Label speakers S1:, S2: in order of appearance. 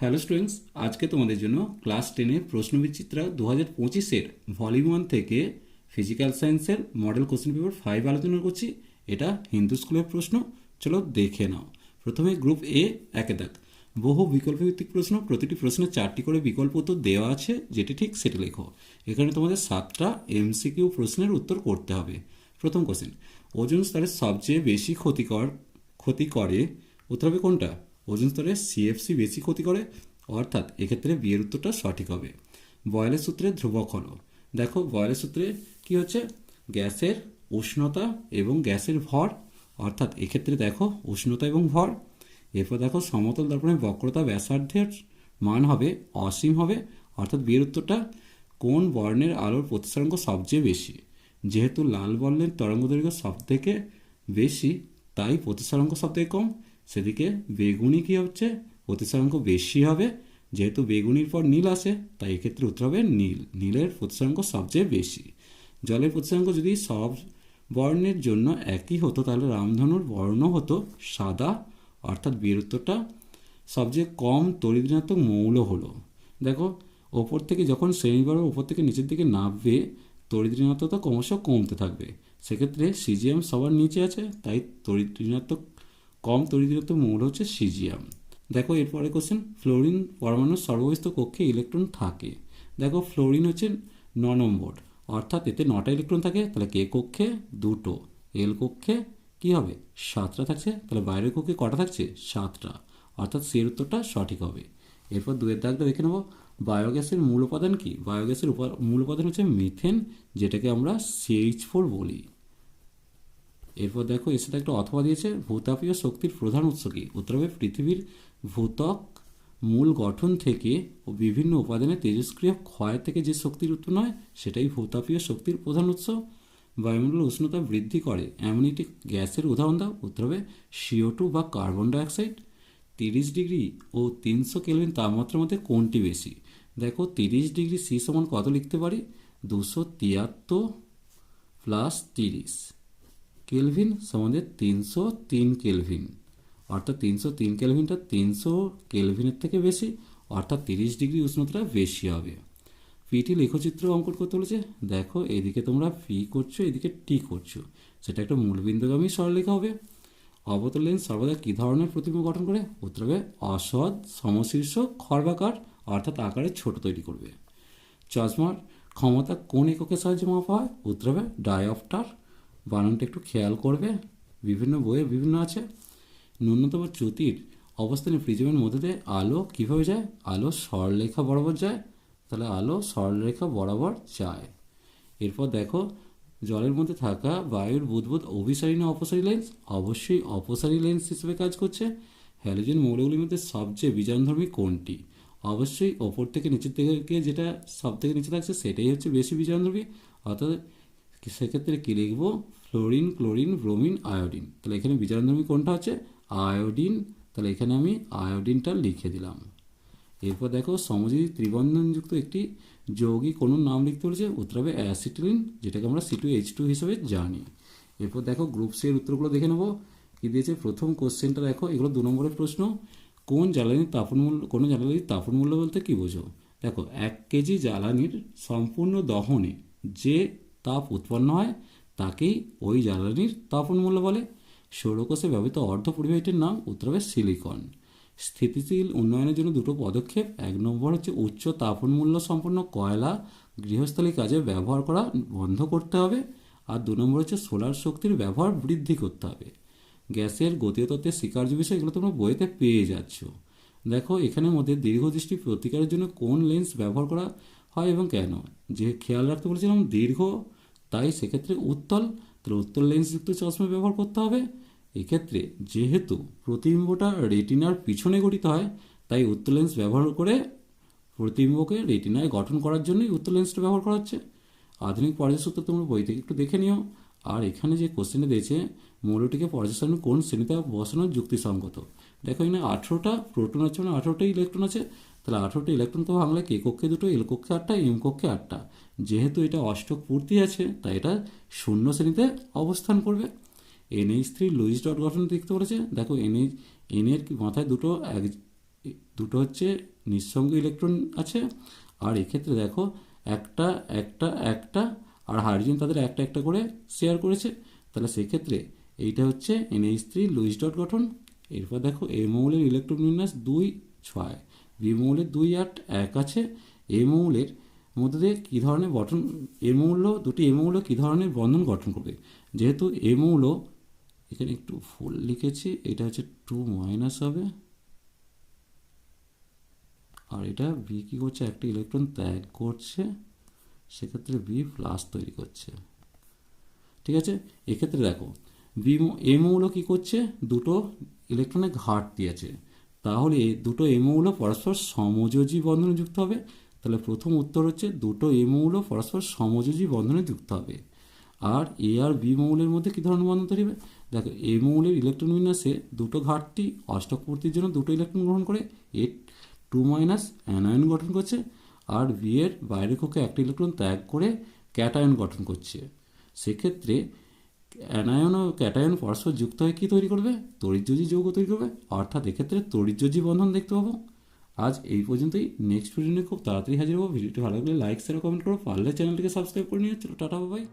S1: Hello students আজকে তোমাদের জন্য ক্লাস টেনের প্রশ্নবিচিত্রা দু হাজার পঁচিশের ভলিউম ওয়ান থেকে ফিজিক্যাল সায়েন্সের মডেল কোশ্চেন পেপার ফাইভ আলোচনা করছি। এটা হিন্দু স্কুলের প্রশ্ন। চলো দেখে নাও। প্রথমে গ্রুপ এ একে দেখ। বহু বিকল্প ভিত্তিক প্রশ্ন, প্রতিটি প্রশ্নে চারটি করে বিকল্প উত্তর দেওয়া আছে, যেটি ঠিক সেটি লেখো। এখানে তোমাদের সাতটা এমসিকিউ প্রশ্নের উত্তর করতে হবে। প্রথম কোশ্চেন ওজন স্তরের সবচেয়ে বেশি ক্ষতিকর, ক্ষতি করে উত্তর হবে কোনটা? ওজন স্তরে সিএফসি বেশি ক্ষতি করে, অর্থাৎ এক্ষেত্রে বিয়ের উত্তরটা সঠিক হবে। বয়লের সূত্রে ধ্রুবক হলো। দেখো, বয়লের সূত্রে কি হচ্ছে? গ্যাসের উষ্ণতা এবং গ্যাসের ভর, অর্থাৎ এক্ষেত্রে দেখো উষ্ণতা এবং ভর। এরপর দেখো সমতল দর্পণের বক্রতা ব্যাসার্ধের মান হবে অসীম হবে, অর্থাৎ বিয়ের উত্তরটা কোন বর্ণের আলোর প্রতিসরাঙ্ক সবচেয়ে বেশি? যেহেতু লাল বর্ণের তরঙ্গ দৈর্ঘ্য সব থেকে বেশি, তাই প্রতিসরাঙ্ক সব থেকে কম। সেদিকে বেগুনি কী হচ্ছে? প্রতিসরাঙ্ক বেশি হবে। যেহেতু বেগুনির পর নীল আসে, তাই এক্ষেত্রে উত্তর হবে নীল। নীলের প্রতিসরাঙ্ক সবচেয়ে বেশি। জলের প্রতিসরাঙ্ক যদি সব বর্ণের জন্য একই হতো, তাহলে রামধনুর বর্ণ হতো সাদা। অর্থাৎ বিয়ের উত্তরটা সবচেয়ে কম তরিদিনাত্মক মৌল হলো। দেখো, ওপর থেকে যখন শ্রেণীবর্গ ওপর থেকে নিচের দিকে নামবে তরিদ্রিণাত্মকতা ক্রমশ কমতে থাকবে। সেক্ষেত্রে সিজিএম সবার নিচে আছে, তাই তরিদ্রিণাত্মক কম তরিদ্রিণাত্মক মৌল হচ্ছে সিজিয়াম। দেখো এরপরে কোশ্চেন ফ্লোরিন পরমাণুর সর্বস্থ কক্ষে ইলেকট্রন থাকে। দেখো ফ্লোরিন হচ্ছে ন নম্বর অর্থাৎ এতে নটা ইলেকট্রন থাকে, তাহলে কে কক্ষে? দুটো। এল কক্ষে কি হবে? সাতটা থাকছে, তাহলে বাইরের কক্ষে কটা থাকছে? সাতটা। অর্থাৎ সি এর উত্তরটা সঠিক হবে। এরপর দুয়ের দাগটা দেখে নেব। বায়োগ্যাসের মূল উপাদান কি? বায়োগ্যাসের উপা মূল উপাদান হচ্ছে মিথেন যেটাকে আমরা সিএইচ ফোর বলি। এরপর দেখো এর সাথে একটা অথবা দিয়েছে, ভূতাপীয় শক্তির প্রধান উৎস কি? উত্তর হবে পৃথিবীর ভূতক মূল গঠন থেকে ও বিভিন্ন উপাদানের তেজস্ক্রিয় ক্ষয় থেকে যে শক্তির উৎপন্ন হয়, সেটাই ভূতাপীয় শক্তির প্রধান উৎস। বায়ুমণ্ডল উষ্ণতা বৃদ্ধি করে। এমন একটি গ্যাসের উদাহরণ দাও। উত্তর হবে সিও টু বা কার্বন ডাইঅক্সাইড তিরিশ ডিগ্রি ও তিনশো কেলভিন তাপমাত্রার মধ্যে কোনটি বেশি? দেখো, তিরিশ ডিগ্রি সি সমান কত লিখতে পারি? দুশো তিয়াত্তর প্লাস তিরিশ। কেলভিন সমানে তিনশো তিন কেলভিন অর্থাৎ তিনশো তিন কেলভিনটা তিনশো কেলভিনের থেকে বেশি, অর্থাৎ তিরিশ ডিগ্রি উষ্ণতাটা বেশি হবে। পিটি লেখচিত্র অঙ্কন করতে বলেছে, দেখো এদিকে তোমরা পি করছ, এদিকে টি করছ। সেটা একটা মূলবিন্দুগামী সরলরেখা হবে। অবতল লেন্স সর্বদা কী ধরনের প্রতিমা গঠন করে? উত্তর হবে অসৎ, সমশীর্ষ, খর্বাকার, অর্থাৎ আকারে ছোট তৈরি করবে। চশমার ক্ষমতা কোন এককের সাহায্যে মাপা হয়? উত্তর হবে ডায়অপ্টার বানানটা একটু খেয়াল করবে। বিভিন্ন বইয়ে বিভিন্ন আছে। ন্যূনতম চ্যুতির অবস্থানে প্রিজমের মধ্যে দিয়ে আলো কীভাবে যায়? আলো সরলরেখা বরাবর যায়। তাহলে আলো সরলরেখা বরাবর যায়। এরপর দেখো, জলের মধ্যে থাকা বায়ুর বুদবুদ অভিসারী না অপসারী লেন্স অবশ্যই অপসারী লেন্স হিসেবে কাজ করছে। হ্যালোজেন মৌলগুলির মধ্যে সবচেয়ে বিজানধর্মী কোনটি? অবশ্যই ওপর থেকে নিচের থেকে যেটা সব থেকে নিচে থাকছে, সেটাই হচ্ছে বেশি বিজানধর্মী অর্থাৎ সেক্ষেত্রে কী লিখব? Fluorine, chlorine, bromine, iodine. তাহলে এখানে বিজানধর্মী কোনটা আছে? আয়োডিন। তাহলে এখানে আমি আয়োডিনটা লিখে দিলাম। এরপর দেখো, সমযোজী ত্রিবন্ধনযুক্ত একটি যৌগিক কোনো নাম লিখতে বলেছে, উত্তর হবে অ্যাসিটিলিন, যেটাকে আমরা সি টু এইচ টু হিসেবে জানি। এরপর দেখো, গ্রুপ সি এর উত্তরগুলো দেখে নেব। কী দিয়েছে? প্রথম কোশ্চেনটা দেখো, এগুলো দু নম্বরের প্রশ্ন। কোন জ্বালানির তাপন মূল্য, কোনো জ্বালানির তাপন মূল্য বলতে কী বোঝো? দেখো, এক কেজি জ্বালানির সম্পূর্ণ দহনে যে তাপ উৎপন্ন হয় তাকেই ওই জ্বালানির তাপন মূল্য বলে। সৌরকোষে ব্যবহৃত অর্ধ পরিবাহীটির নাম উত্তর হবে সিলিকন। স্থিতিশীল উন্নয়নের জন্য দুটো পদক্ষেপ। এক নম্বর হচ্ছে উচ্চ তাপন মূল্য সম্পন্ন কয়লা গৃহস্থলী কাজে ব্যবহার করা বন্ধ করতে হবে। আর দু নম্বর হচ্ছে সোলার শক্তির ব্যবহার বৃদ্ধি করতে হবে। গ্যাসের গতীয় তত্ত্বের স্বীকার্য বিষয় এগুলো তোমরা বইতে পেয়ে যাচ্ছ। দেখো, এখানের মধ্যে দীর্ঘদৃষ্টি প্রতিকারের জন্য কোন লেন্স ব্যবহার করা হয় এবং কেন? যে খেয়াল রাখতে বলেছিলাম, দীর্ঘ তাই সেক্ষেত্রে উত্তল, তাহলে উত্তল লেন্সযুক্ত চশমা ব্যবহার করতে হবে। এক্ষেত্রে যেহেতু প্রতিবিম্বটা রেটিনার পিছনে গঠিত হয়, তাই উত্তল লেন্স ব্যবহার করে প্রতিবিম্বকে রেটিনায় গঠন করার জন্যই উত্তর লেন্সটা ব্যবহার করা হচ্ছে। আধুনিক পর্যাসূত্র তোমরা বই থেকে একটু দেখে নিও। আর এখানে যে কোশ্চেনে দিয়েছে, মৌলটিকে পর্যাসারণ কোন শ্রেণীতে বসানো যুক্তিসঙ্গত? দেখো এখানে আঠেরোটা প্রোটন আছে মানে আঠেরোটা ইলেকট্রন আছে। তাহলে আঠেরোটা ইলেকট্রন তো ভাঙলে কে কক্ষে দুটো? এল কক্ষে আটটা এম কক্ষে আটটা। যেহেতু এটা অষ্টক পূর্তি আছে, তাই এটা শূন্য শ্রেণীতে অবস্থান করবে। এনএইচ থ্রি লুইস ডট গঠন দেখতে পেরেছে দেখো এনএইচ এনের মাথায় দুটো এক, দুটো হচ্ছে নিঃসঙ্গ ইলেকট্রন আছে। আর এক্ষেত্রে দেখো, একটা একটা একটা, আর হাইড্রোজেন তাদের একটা একটা করে শেয়ার করেছে। তাহলে সেক্ষেত্রে এইটা হচ্ছে এনএইচ থ্রি লুইস ডট গঠন। এরপর দেখো এ মৌলের ইলেকট্রন বিন্যাস দুই ছয়। বি মৌলের দুই আট এক আছে। এ মৌলের মধ্যে দিয়ে কী ধরনের গঠন, এ মৌল, দুটি এ মৌল কী ধরনের বন্ধন গঠন করবে? যেহেতু এ মৌল, এখানে একটু ফুল লিখেছি, এটা হচ্ছে টু মাইনাস হবে। আর এটা বি কী করছে? একটা ইলেকট্রন ত্যাগ করছে, সেক্ষেত্রে বি প্লাস তৈরি করছে। ঠিক আছে? এক্ষেত্রে দেখো, বি এ মৌল কী করছে? দুটো ইলেকট্রনের ঘাটতি আছে তাহলে দুটো এ মৌল পরস্পর সমযোজী বন্ধনে যুক্ত হবে। তাহলে প্রথম উত্তর হচ্ছে দুটো এ মৌল পরস্পর সমযোজী বন্ধনে যুক্ত হবে। আর এ আর বি মৌলের মধ্যে কী ধরনের বন্ধন তৈরি হবে? দেখো এ মৌলের ইলেকট্রন বিন্যাসে দুটো ঘাটতি অষ্টক পূর্তির জন্য দুটো ইলেকট্রন গ্রহণ করে। এ টু মাইনাস অ্যানায়ন গঠন করছে আর বি এর বাইরের কক্ষে একটা ইলেকট্রন ত্যাগ করে ক্যাটায়ন গঠন করছে। সেক্ষেত্রে অ্যানায়ন ও ক্যাটায়ন পরস্পর যুক্ত হয়ে কী তৈরি করবে? তরিজ্যোজি যৌগ তৈরি করবে? অর্থাৎ এক্ষেত্রে তরিজ্যোজি বন্ধন দেখতে পাবো। আজ এই পর্যন্তই। নেক্সট ভিডিও নিয়ে খুব তাড়াতাড়ি হাজির হব। ভিডিওটি ভালো লাগলে লাইক শেয়ার কমেন্ট করো। পারলে চ্যানেলটিকে সাবস্ক্রাইব করে নিয়ে চলো, টাটা বাই